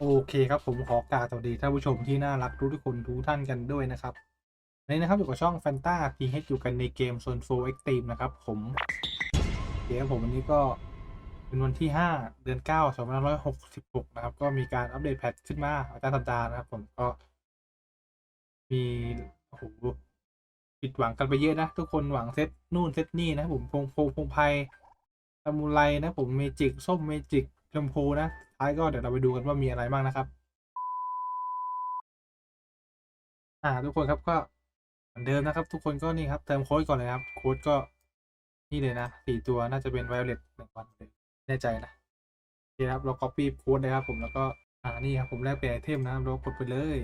โอเคครับผมขอกราบสวัสดีท่านผู้ชมที่น่ารักทุกทุกคนทุกท่านกันด้วยนะครับนนี้นะครับอยู่กับช่อง Fanta PH อยู่กันในเกม Zone 4 Extreme นะครับผมเกมผมวันนี้ก็เป็นวันที่ 5 เดือน 9 2566 นะครับ ก็มีการอัปเดตแพทขึ้นมาอาจารย์สัปดาห์นะครับผมก็ มีโอ้โหผิดหวังกันไปเยอะนะ ทุกคนหวังเซตนู่นเซตนี่นะผมพงพงพงไพซามูไรนะผมเมจิกส้มเมจิก ชมพูนะท้ายก็เดี๋ยวเราไปดูกันว่ามีอะไรบ้างนะครับ อ่า ทุกคนครับก็เหมือนเดิมนะครับ ทุกคนก็นี่ครับเติมโค้ดก่อนเลยครับ โค้ดก็นี่เลยนะสี่ตัวน่าจะเป็นไวโอเลตหนึ่งวันเลยแน่ใจนะโอเคครับเรา copy โค้ดเลยครับ ผมแล้วก็อ่านี่ครับผมแลกเปลี่ยนไอเทมนะครับเรากดไปเลย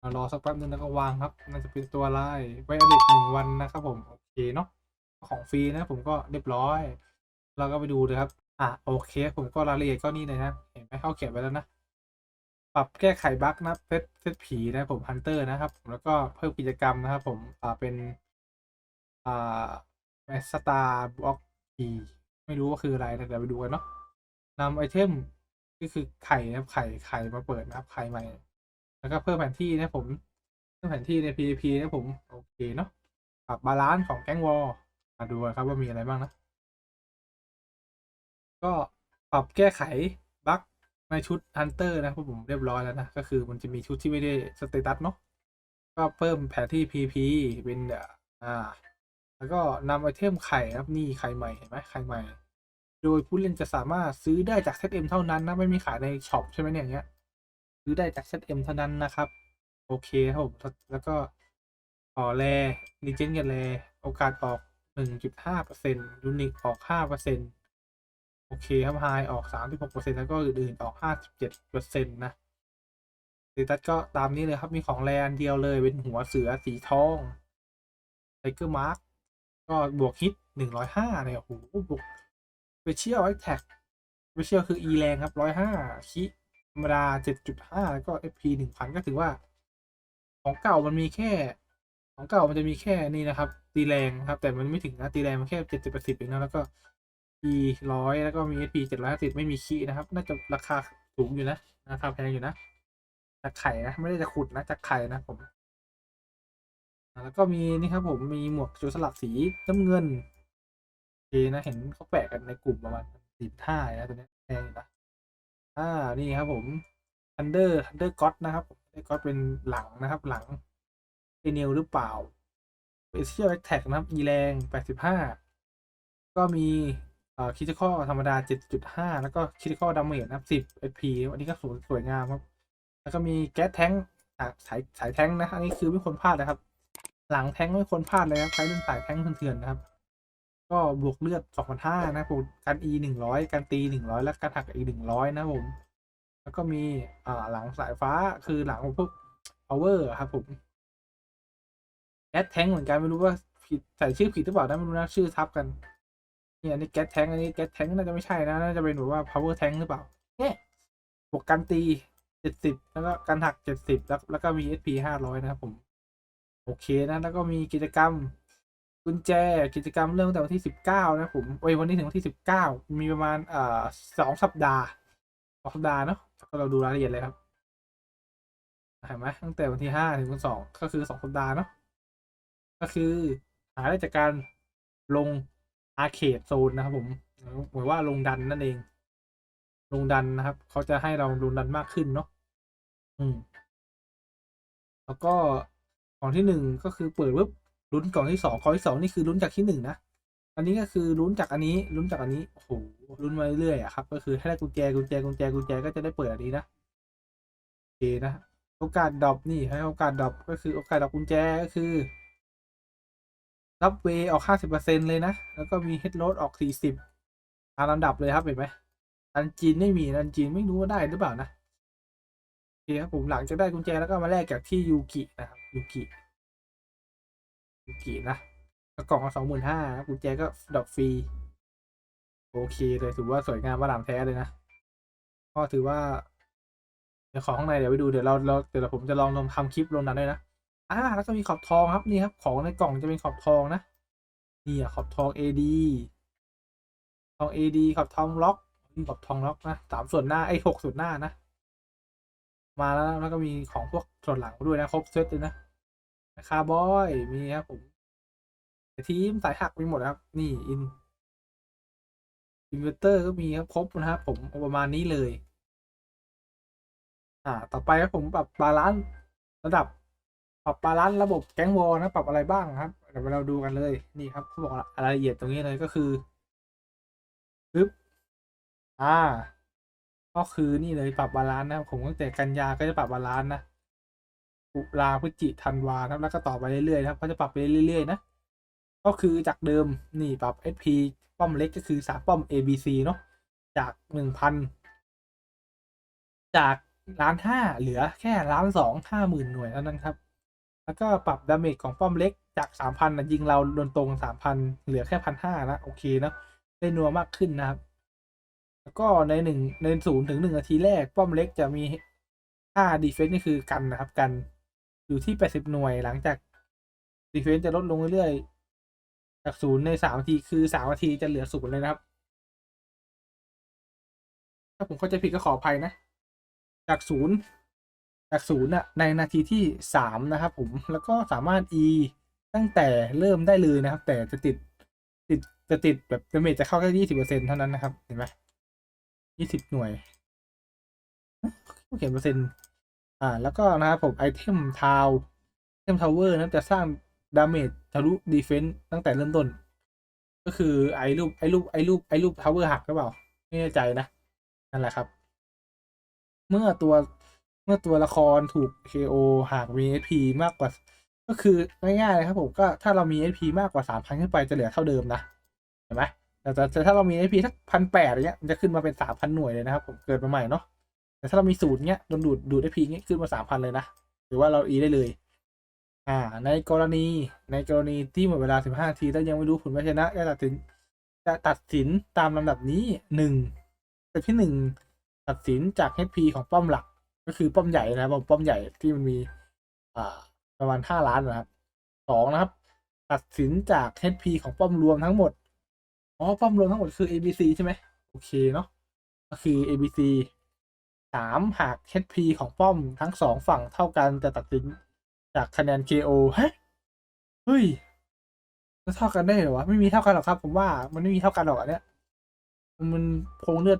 เรารอสักแป๊บนึงแล้วก็วางครับน่าจะเป็นตัวอะไรไวโอเลตหนึ่งวันนะครับผมโอเคเนาะของฟรีนะผมก็เรียบร้อย เราก็ไปดูเลยครับ อะโอเค ผมก็รายละเอียดก็นี่เลยนะ เห็นไหมเขาเขียนไว้แล้วนะ ปรับแก้ไขบั๊กนะเซตเซตผีนะผมฮันเตอร์นะครับผมแล้วก็เพิ่มกิจกรรมนะครับผมอ่าเป็นอ่าแมสตาร์บล็อกผีไม่รู้ว่าคืออะไรนะเดี๋ยวไปดูกันเนาะนำไอเทมก็คือไข่นะครับไข่ไข่มาเปิดนะครับไข่ใหม่ แล้วก็เพิ่มแผนที่นะผมเพิ่มแผนที่ใน PVP นะผมโอเคเนาะปรับบาลานซ์ของแก๊งวอลมาดูกันครับว่ามีอะไรบ้างนะ ก็ปรับแก้ไขบั๊กในชุดฮันเตอร์นะครับผมเรียบร้อยแล้วนะ ก็คือมันจะมีชุดที่ไม่ได้สเตตัสเนาะก็เพิ่มแผนที่ PP เป็นอ่า แล้วก็นำไอเทมไข่ครับนี่ไข่ใหม่เห็นไหมไข่ใหม่ โดยผู้เล่นจะสามารถซื้อได้จากเซตเอ็มเท่านั้นนะ ไม่มีขายในช็อปใช่ไหมเนี่ยเงี้ยซื้อได้จากเซตเอ็มเท่านั้นนะครับ โอเคครับผมแล้วก็ต่อแรรีเจนกันแรโอกาสออก 1.5%ยูนิคออก 5% อเคครับไฮออกสามสิบหกเปอร์เซ็นแล้วก็อื่นๆออกห้าสิบเปอร์เซ็นต์นะสเตตัสก็ตามนี้เลยครับมีของแรนเดียวเลยเป็นหัวเสือสีทองไทเกอร์มาร์กก็บวกฮิตหนึ่งร้อยห้าเนี่ยโอ้โหบวกเปเชียลไอแท็กเปเชียลคือ E แรงครับร้อยห้าคิธรรมดาเจ็ดจุดห้าแล้วก็ FP หนึ่งพันก็ถือว่า ของเก่ามันมีแค่ ของเก่ามันจะมีแค่นี่นะครับ ตีแรงครับ แต่มันไม่ถึงนะตีแรงมันแค่เจ็ดสิบแปดสิบเองนะแล้วก็ ร้อยแล้วก็มี SP เจ็ดร้อยสิบไม่มีคีย์นะครับ น่าจะราคาสูงอยู่นะราคาแพงอยู่นะจากไข่นะไม่ได้จะขุดนะจากไข่นะผมแล้วก็มีนี่ครับผมมีหมวกโจรสลัดสีน้ำเงินโอเคนะเห็นเขาแปะกันในกลุ่มประมาณสี่ห้านะตัวเนี้ยแพงอยู่นะอ่านี่ครับผม Thunder Thunder God นะครับผมก็เป็นหลังนะครับ หลังเอเนลหรือเปล่า Special Attack นะครับ E แรงแปดสิบห้าก็มี คิติคอธรรมดา 7.5 แล้วก็คิติคอดาเมจนะครับ10 SP อันนี้ก็สวยสวยงามครับ แล้วก็มีแก๊สแท้งสายสายแท้งนะ อันนี้คือไม่ควรพลาดนะครับ หลังแท้งไม่ควรพลาดเลยครับใครเล่นสายแท้งเถื่อนๆนะครับ ก็บวกเลือด2,500นะผมการ E 100การตี100 และการหักอีก100 นะผม แล้วก็มีอ่าหลังสายฟ้าคือหลังพวก power ครับผมแก๊สแท้งเหมือนกันไม่รู้ว่าผิดใส่ชื่อผิดหรือเปล่านะไม่รู้นะชื่อทับกัน นี่ยอันนี้แก๊สแทงอันนี้แก๊สแทงน่าจะไม่ใช่นะน่าจะเป็นแบบว่า power tank หรือเปล่าเนี่ยบวกกันตีเจ็ดสิบแล้วก็กันหักเจ็ดสิบแล้วแล้วก็มี SP ห้าร้อยนะครับผม โอเคนะแล้วก็มีกิจกรรมกุญแจกิจกรรมเริ่มตั้งแต่วันที่สิบเก้านะผมโอ้ยวันนี้ถึงวันที่สิบเก้ามีประมาณเอ่อสองสัปดาห์สองสัปดาห์เนาะก็เราดูรายละเอียดเลยครับเห็นไหมตั้งแต่วันที่ห้าถึงวันสองก็คือสองสัปดาห์เนาะก็คือหาได้จากการลง อาร์เคดโซนนะครับผมเหมือนว่าลงดันนั่นเอง ลงดันนะครับ เขาจะให้เราลงดันมากขึ้นเนาะอืม แล้วก็ของที่หนึ่งก็คือเปิดปุ๊บลุ้นกล่องที่สองกล่องที่สองนี่คือลุ้นจากที่หนึ่งนะอันนี้ก็คือลุ้นจากอันนี้ลุ้นจากอันนี้โอ้โหลุ้นมาเรื่อยๆอะครับ ก็คือให้ได้กุญแจกุญแจกุญแจกุญแจก็จะได้เปิดอันนี้นะโอเคนะโอกาสดรอปนี่ให้โอกาสดรอปก็คือโอกาสดรอปกุญแจก็คือ รับเวออกห้าสิบเปอร์เซ็นเลยนะ แล้วก็มีเฮดโรดออกสี่สิบตามลำดับเลยครับเห็นไหมดันจีนไม่มีดันจีนไม่รู้ว่าได้หรือเปล่านะโอเคครับผมหลังจากได้กุญแจแล้วก็มาแลกจากที่ยูกินะครับยูกิยูกินะกล่องละสองหมื่นห้ากุญแจก็ดอกฟรีโอเคเลยถือว่าสวยงามว่าลามแท้เลยนะก็ถือว่าเดี๋ยวของข้างในเดี๋ยวไปดูเดี๋ยวเราเราเดี๋ยวผมจะลองลองทำคลิปลงนั้นด้วยนะ อ่าแล้วก็มีขอบทองครับนี่ครับ ของในกล่องจะเป็นขอบทองนะนี่อะขอบทอง AD ทอง AD ขอบทองล็อกขอบทองล็อกนะสามส่วนหน้าไอ้หกส่วนหน้านะ มาแล้วแล้วก็มีของพวกส่วนหลังด้วยนะครบเซตเลยนะคาร์บอยมีครับผมทีมสายหักมีหมดนะครับ นี่อินอินเวอร์เตอร์ก็มีครับครบนะครับผมประมาณนี้เลย อ่า ต่อไปครับผมปรับบาลานซ์ระดับ ปรับบาลานซ์ระบบแก๊งวอลนะปรับอะไรบ้างครับเดี๋ยวเราดูกันเลยนี่ครับเขาบอกรายละเอียดตรงนี้เลยก็คือปึ๊บอ่า ก็คือนี่เลยปรับบาลานซ์นะผมตั้งแต่กันยาก็จะปรับบาลานซ์นะตุลาพฤศจิธันวานะครับแล้วก็ต่อไปเรื่อยๆนะครับเขาจะปรับไปเรื่อยๆนะก็คือจากเดิมนี่ปรับ SP ป้อมเล็กก็คือสามป้อม ABC เนาะจากหนึ่งพันจากล้านห้าเหลือแค่ล้านสองห้าหมื่นหน่วยเท่านั้นครับ แล้วก็ปรับดาเมจของป้อมเล็กจากสามพันะยิงเราโดนตรงสามพันเหลือแค่พันห้านะโอเคนะได้นัวมากขึ้นนะครับ แล้วก็ในหนึ่งในศูนย์ถึงหนึ่งนาทีแรก ป้อมเล็กจะมีค่าดีเฟนซ์นี่คือกันนะครับ กันอยู่ที่แปดสิบหน่วยหลังจากดีเฟนซ์จะลดลงเรื่อยๆจากศูนย์ในสามนาทีคือสามนาทีจะเหลือศูนย์เลยนะครับ ถ้าผมเข้าใจผิดก็ขออภัยนะ จากศูนย์ จากศูนย์อะในนาทีที่สามนะครับผมแล้วก็สามารถ e ตั้งแต่เริ่มได้เลยนะครับ แต่จะติดติดจะติดแบบดาเมจจะเข้าแค่ยี่สิบเปอร์เซ็นเท่านั้นนะครับ เห็นไหมยี่สิบหน่วยเขียนเปอร์เซ็นต์อ่า แล้วก็นะครับผมไอเทมทาวไอเทมทาวเวอร์นะจะสร้างดาเมจทะลุดีเฟนต์ตั้งแต่เริ่มต้น ก็คือไอรูปไอรูปไอรูปไอรูปทาวเวอร์หักหรือเปล่า ไม่แน่ใจนะ นั่นแหละครับ เมื่อตัว เมื่อตัวละครถูก KO หากมี SP มากกว่า ก็คือง่ายๆเลยครับผมก็ถ้าเรามี SP มากกว่าสามพันขึ้นไปจะเหลือเท่าเดิมนะเห็นไหมแต่แต่ถ้าเรามี SP สักพันแปดอย่างเงี้ยมันจะขึ้นมาเป็นสามพันหน่วยเลยนะครับผมเกิดมาใหม่เนาะแต่ถ้าเรามีสูตรเงี้ยโดนดูดดูด SP เงี้ยขึ้นมาสามพันเลยนะ หรือว่าเรา E ได้เลย อ่า ในกรณีในกรณีที่หมดเวลาสิบห้าทีแล้วยังไม่รู้ผลว่าชนะจะตัดสินจะตัดสินตามลำดับนี้หนึ่งแต่ที่หนึ่งตัดสินจาก HP ของป้อมหลัก ก็คือป้อมใหญ่นะครับป้อมใหญ่ที่มันมีอ่าประมาณห้าล้านนะครับสองนะครับ ตัดสินจาก HP ของป้อมรวมทั้งหมดอ๋อป้อมรวมทั้งหมดคือ ABC ใช่ไหมโอเคเนาะก็คือ ABC สามหาก HP ของป้อมทั้งสองฝั่งเท่ากันจะตัดสินจากคะแนน KO ฮะเฮ้ยจะเท่ากันได้เหรอวะไม่มีเท่ากันหรอกครับ ผมว่ามันไม่มีเท่ากันหรอกอันเนี้ยมันโครงเลือด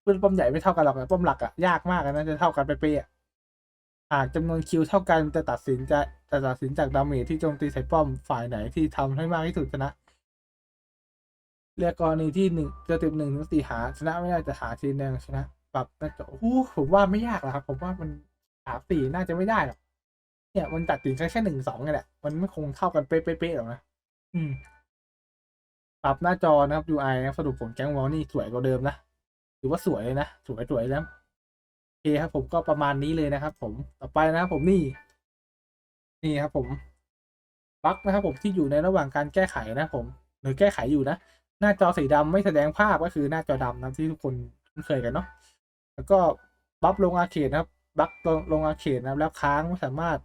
เพื่อนป้อมใหญ่ไม่เท่ากันหรอกป้อมหลักอะยากมากนะจะเท่ากันไปเป๊ะหากจำนวนคิวเท่ากันจะตัดสินจะจะตัดสินจากดาเมจที่โจมตีใส่ป้อมฝ่ายไหนที่ทำให้มากที่สุดชนะเรียกกรณีที่หนึ่งจะติดหนึ่งถึงสี่หาชนะไม่ได้จะหาทีแดงชนะปรับน่าจะโอ้ผมว่าไม่ยากหรอกครับ ผมว่ามันหาสี่น่าจะไม่ได้หรอกเนี่ยมันตัดสินแค่แค่หนึ่งสองนี่แหละมันไม่คงเท่ากันเป๊ะๆหรอกนะอืม ปรับหน้าจอนะครับ UI นะสรุปผลแก๊งวอลนี่สวยกว่าเดิมนะ ถือว่าสวยเลยนะสวยสวยแล้วโอเคครับ ผมก็ประมาณนี้เลยนะครับ ผมต่อไปนะผมนี่ นี่ครับ ผมบั๊กนะครับ ผมที่อยู่ในระหว่างการแก้ไขนะผม หรือแก้ไขอยู่นะหน้าจอสีดำไม่แสดงภาพก็คือหน้าจอดำนะที่ทุกคนคุ้นเคยกันเนาะแล้วก็บัฟลงอาเขตนะครับบัฟลงลงอาเขตนะครับแล้วค้างไม่สามารถ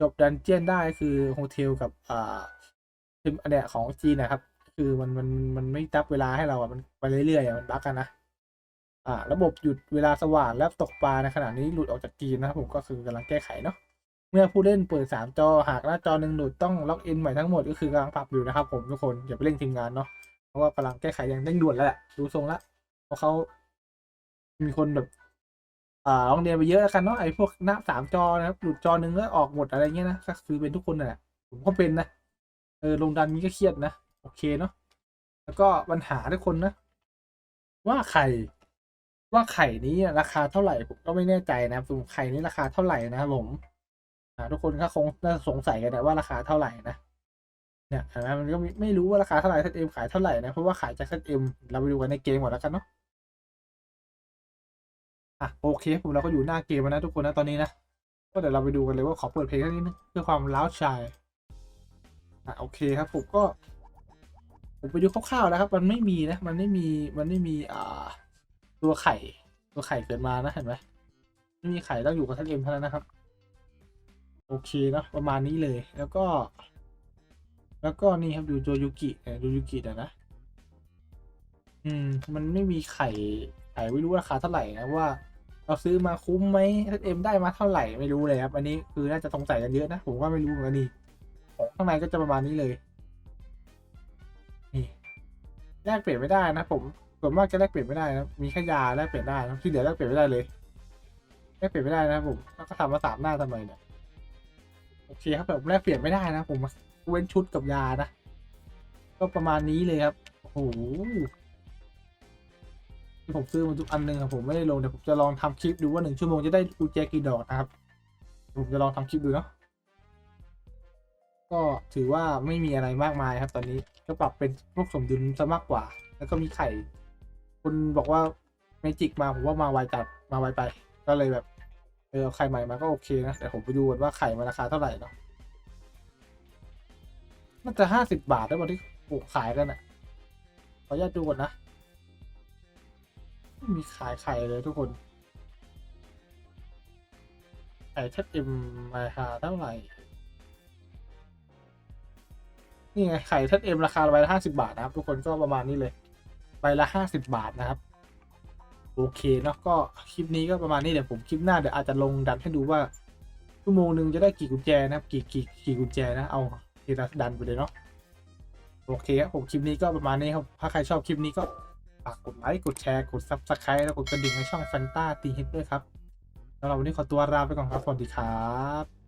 จบดันเจียนได้คือโฮเทลกับอ่าทีมอันเนี้ยของจีนนะครับ คือมันมันมันไม่ตับเวลาให้เราอะมันไปเรื่อยๆอะมันบั๊กกันนะ อ่าระบบหยุดเวลาสว่างและตกปลาในขณะนี้หลุดออกจากจีนนะครับผมก็คือกำลังแก้ไขเนาะเมื่อผู้เล่นเปิดสามจอหากหน้าจอหนึ่งหลุดต้องล็อกอินใหม่ทั้งหมดก็คือกำลังปรับอยู่นะครับผมทุกคนอย่าไปเร่งทีมงานเนาะเพราะว่ากำลังแก้ไขอย่างเร่งด่วนแล้วแหละดูทรงละเพราะเขามีคนแบบอ่าลองเรียนไปเยอะแล้วกันเนาะไอ้พวกหน้าสามจอนะครับหลุดจอหนึ่งแล้วออกหมดอะไรเงี้ยนะก็คือเป็นทุกคนนั่นแหละผมก็เป็นนะเออลงดันนี้ก็เครียดนะโอเคเนาะแล้วก็ปัญหาทุกคนนะ ว่าไข่ ว่าไข่นี้ราคาเท่าไหร่ผมก็ไม่แน่ใจนะครับผมไข่นี้ราคาเท่าไหร่นะครับผมทุกคนก็คงน่าสงสัยกันนะว่าราคาเท่าไหร่นะเนี่ยเห็นไหมมันก็ไม่รู้ว่าราคาเท่าไหร่เซตเอ็มขายเท่าไหร่นะเพราะว่าขายจากเซตเอ็มเราไปดูกันในเกมก่อนแล้วกันเนาะอะโอเคผมเราก็อยู่หน้าเกมแล้วนะทุกคนนะตอนนี้นะก็เดี๋ยวเราไปดูกันเลยว่าขอเปิดเพลงนิดนึงเพื่อความล้าวชายอะโอเคครับผมก็ ผมไปดูคร่าวๆแล้วครับ มันไม่มีนะ มันไม่มีมันไม่มีอ่า ตัวไข่ ตัวไข่เกิดมานะเห็นไหมไม่มีไข่ต้องอยู่กับเซตเอ็มเท่านั้นนะครับ โอเคเนาะประมาณนี้เลยแล้วก็ แล้วก็นี่ครับดูโจยุกิเนี่ยดูยุกิเดี๋ยนะ อืม มันไม่มีไข่ไข่ไม่รู้ราคาเท่าไหร่นะว่าเราซื้อมาคุ้มไหมเอ็มได้มาเท่าไหร่ไม่รู้เลยครับ อันนี้คือน่าจะสงสัยกันเยอะนะผมก็ไม่รู้เหมือนกันนี่ข้างในก็จะประมาณนี้เลย แลกเปลี่ยนไม่ได้นะผมส่วนมากจะแลกเปลี่ยนไม่ได้นะมีแค่ยาแลกเปลี่ยนได้นะที่เหลือแลกเปลี่ยนไม่ได้เลยแลกเปลี่ยนไม่ได้นะผมแล้วก็ทำมาสามหน้าทำไมเนี่ยโอเคครับผมแลกเปลี่ยนไม่ได้นะผมเว้นชุดกับยานะก็ประมาณนี้เลยครับโอ้โหที่ผมซื้อมาทุกอันหนึ่งอะผมไม่ได้ลงเดี๋ยวผมจะลองทำคลิปดูว่าหนึ่งชั่วโมงจะได้กุญแจกี่ดอกนะครับผมจะลองทำคลิปดูเนาะ ก็ถือว่าไม่มีอะไรมากมายครับ ตอนนี้ก็ปรับเป็นพวกสมดุลซะมากกว่า แล้วก็มีไข่ คุณบอกว่าเมจิกมาผมว่ามาไวจัดมาไวไป ก็เลยแบบเออไข่ใหม่มาก็โอเคนะแต่ผมไปดูว่าไข่มันราคาเท่าไหร่เนาะน่าจะห้าสิบบาทได้หมดที่โอ้ขายกันอะขออนุญาตดูก่อนนะไม่มีขายไข่เลยทุกคนไข่เทปเอ็มราคาเท่าไหร่ นี่ไงไข่เทสเอ็มราคาใบละห้าสิบาทนะครับ ทุกคนก็ประมาณนี้เลยใบละห้าสิบาทนะครับ โอเคเนาะก็คลิปนี้ก็ประมาณนี้เดี๋ยวผมคลิปหน้าเดี๋ยวอาจจะลงดันให้ดูว่าชั่วโมงหนึ่งจะได้กี่กุญแจนะครับ กี่กี่กี่กุญแจนะเอาเทีละดันไปเลยเนาะโอเคครับผมคลิปนี้ก็ประมาณนี้ครับถ้าใครชอบคลิปนี้ก็ฝากกดไลค์กดแชร์กดซับสไครต์แล้วกดกระดิ่งในช่องแฟนตาตีฮิตด้วยครับแล้วเราวันนี้ขอตัวลาไปก่อนครับสวัสดีครับ